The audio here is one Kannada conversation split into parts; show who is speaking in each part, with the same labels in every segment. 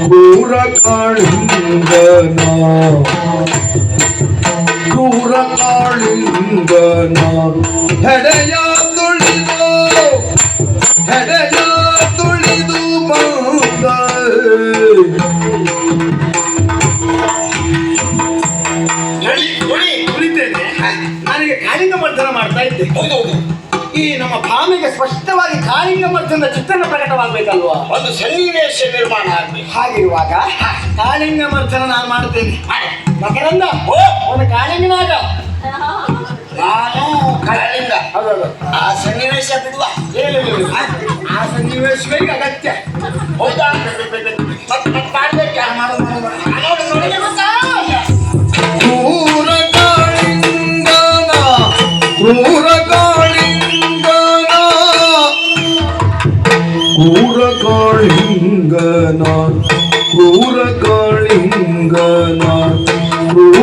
Speaker 1: ಕ್ರೂರ ಕಾಳಿಂಗನ ಕ್ರೂರ ಕಾಳಿಂಗನ ಹೆಡೆಯ ತುಳಿದು ಹೆಡೆಯ ತುಳಿದು ಬಂದ
Speaker 2: ನನಗೆ ಕಾಳಿಂಗ ಮರ್ದನ ಮಾಡ್ತಾ ಇದ್ದೆ.
Speaker 3: ಹೌದೌದು.
Speaker 2: ಈ ನಮ್ಮ ಭಾಮಿಗೆ ಸ್ಪಷ್ಟವಾಗಿ ಕಾಳಿಂಗ ಮರ್ದನ ಚಿತ್ರಣ ಪ್ರಕಟವಾಗಬೇಕಲ್ವಾ?
Speaker 3: ಒಂದು ಸನ್ನಿವೇಶ ನಿರ್ಮಾಣ ಆಗ್ಬೇಕು.
Speaker 2: ಹಾಗಿರುವಾಗ ಕಾಳಿಂಗ ಮರ್ದನ ನಾನು ಮಾಡ್ತೇನೆ. ಮಕರಂದ
Speaker 3: ಓ
Speaker 2: ಒಂದು ಕಾಳಿಂಗನಾಗ.
Speaker 3: ನಾನು ಕಾಳಿಂಗ.
Speaker 2: ಹೌದೌದು.
Speaker 3: ಆ ಸನ್ನಿವೇಶ ಬಿಡುವ.
Speaker 2: ಆ ಸನ್ನಿವೇಶವೇ ಅಗತ್ಯ.
Speaker 3: ಹೌದಾ?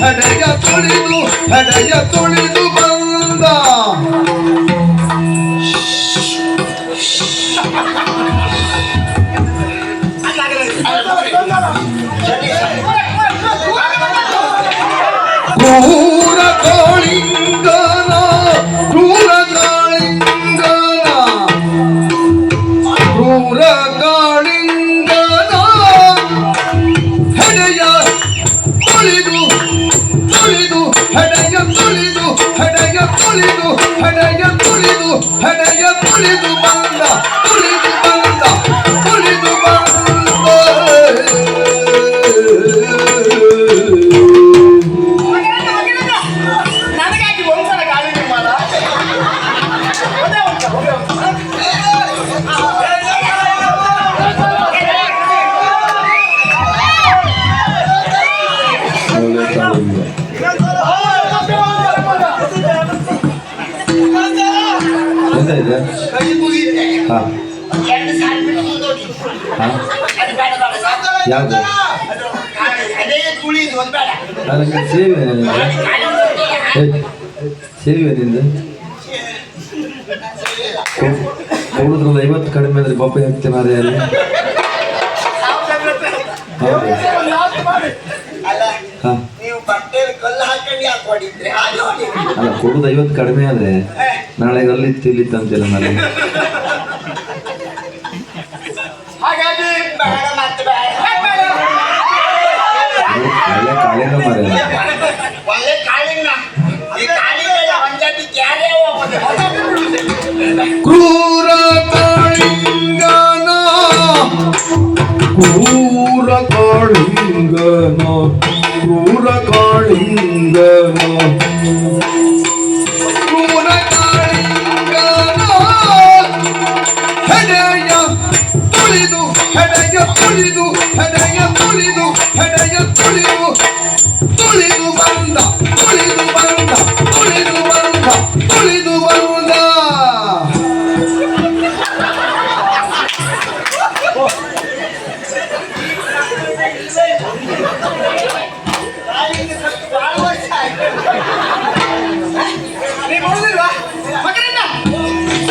Speaker 1: ತುಳಿದು ಹೆಡೆಯ ತುಳಿದು ಹೆಡೆಯ ತುಳಿದು ಬಂದ ಕ್ರೂರ ಕಾಳಿಂಗನ ಕ್ರೂರ ಕಾಳಿಂಗನ ಕ್ರೂರ ತುಳಿದು ಹಣೆಯ ತುಳಿದು ಹಣೆಯ ತುಳಿದು ಬಂದ ಯಾವ್ದು? ಅದಕ್ಕೆ ಸೇವೆ ಸೇವೆ ನಿಂದು? ಕೊಡುದ್ರಲ್ಲ ಐವತ್ತು ಕಡಿಮೆ ಅಂದ್ರೆ ಬೊಬ್ಬೆ ಹಾಕ್ತೇನೆ ಅದೇ ಅಲ್ಲ ಹಾ.
Speaker 3: ನೀವು ಬಟ್ಟೆಯಲ್ಲಿ ಕಲ್ಲು ಹಾಕೊಂಡು ಯಾಕೆ ಹೊಡಿದ್ರಿ ಹಾಗೆ ಹೊಡಿ
Speaker 1: ಅಲ್ಲ ಕೊಡುದು ಐವತ್ತು ಕಡಿಮೆ ಆದ್ರೆ ನಾಳೆ ಅಲ್ಲಿತ್ತು ಇಲ್ಲಿತ್ತು ಅಂತಿಲ್ಲ ನಾನು
Speaker 3: ಹಾಗಾಗಿ ಬೇಡ ಮತ್ತೆ ಬೇಡ.
Speaker 1: ಒಳ್ಳೆ ಕಾಳಿಂಗ ಮರ
Speaker 3: ಒಳ್ಳೆ ಕಾಳಿಂಗ ಈ ಕಾಳಿಂಗ ಒಂಜಾತಿ ಕ್ಯಾರೇ
Speaker 1: ಕ್ರೂರ ಕಾಳಿಂಗನ ಕ್ರೂರ ಕಾಳಿಂಗನ. ಕ್ರೂರ ಕಾಳಿಂಗನ ಕ್ರೂರ ಹೆಡೆಯ ತುಳಿದು ಹೆಡೆಯ ತುಳಿದು ಹೆಡೆಯ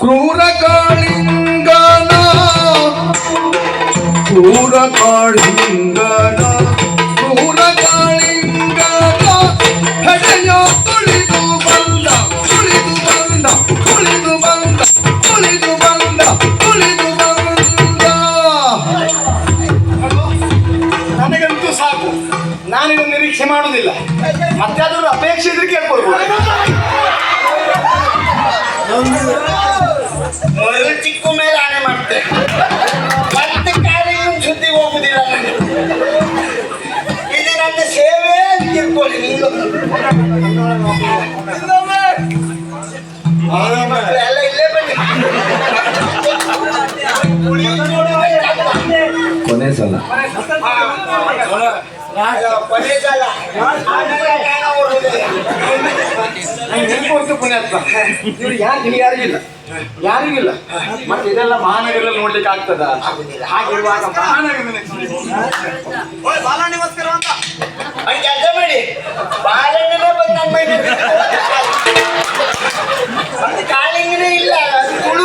Speaker 1: ಕ್ರೂರ ಕಾಳಿಂಗನ
Speaker 4: ಕ್ರೂರ ಕಾಳಿಂಗನ ಕ್ರೂರ ಕಾಳಿಂಗನ ಹೆಡೆಯ ತುಳಿದು ಬಂದ ತುಳಿದು ಬಂದ ತುಳಿದು ಬಂದ ತುಳಿದು ಬಂದ ತುಳಿದು ಬಂದ.
Speaker 2: ನನಗಂತೂ ಸಾಕು. ನಾನಿನ್ನು ನಿರೀಕ್ಷೆ ಮಾಡುವುದಿಲ್ಲ. ಮತ್ತೆ ಅದರ ಅಪೇಕ್ಷೆ ಇದ್ರೆ
Speaker 1: ಚಿಕ್ಕ ಮೇಲೆ ಆಣೆ ಮಾಡ್ತೆ ಮತ್ತೆ ಕಾಲಿಗೆ ಸುದ್ದಿ ಹೋಗುದಿಲ್ಲ ನನಗೆ. ಇದು ನನ್ನ ಸೇವೆ ಅಂತ ತಿಳ್ಕೊಳ್ಳಿ ನೀವು ಮಕ್ಕಳು ಎಲ್ಲ ಇಲ್ಲೇ ಬನ್ನಿ ಕುಡಿಯೋದು ನೋಡಬೇಕಲ್ಲ.
Speaker 4: ಕೊನೆ ಸಲ
Speaker 1: ಅಯ್ಯೋ, ಕೊನೆ ಸಲ. ಆಮೇಲೆ ಏನೋ ಹೊರಡುದಿಲ್ಲ.
Speaker 2: ನಂಗೆ ನೆನಪು ಪುಣ್ಯಾತ್ಮ ಇವ್ರು ಯಾರು ಇಲ್ಲಿ ಯಾರಿಗಿಲ್ಲ ಯಾರಿಗಿಲ್ಲ. ಮತ್ತೆ ಇದೆಲ್ಲ ಮಹಾನಗರಲ್ಲಿ ನೋಡ್ಲಿಕ್ಕೆ ಆಗ್ತದ? ಹಾಗಿರುವಾಗ ಮಹಾನಗರದಲ್ಲಿ
Speaker 1: ಮಾಡಿ ಬಂದು ಕಾಳಿಂಗನೇ ಇಲ್ಲ. ತುಳು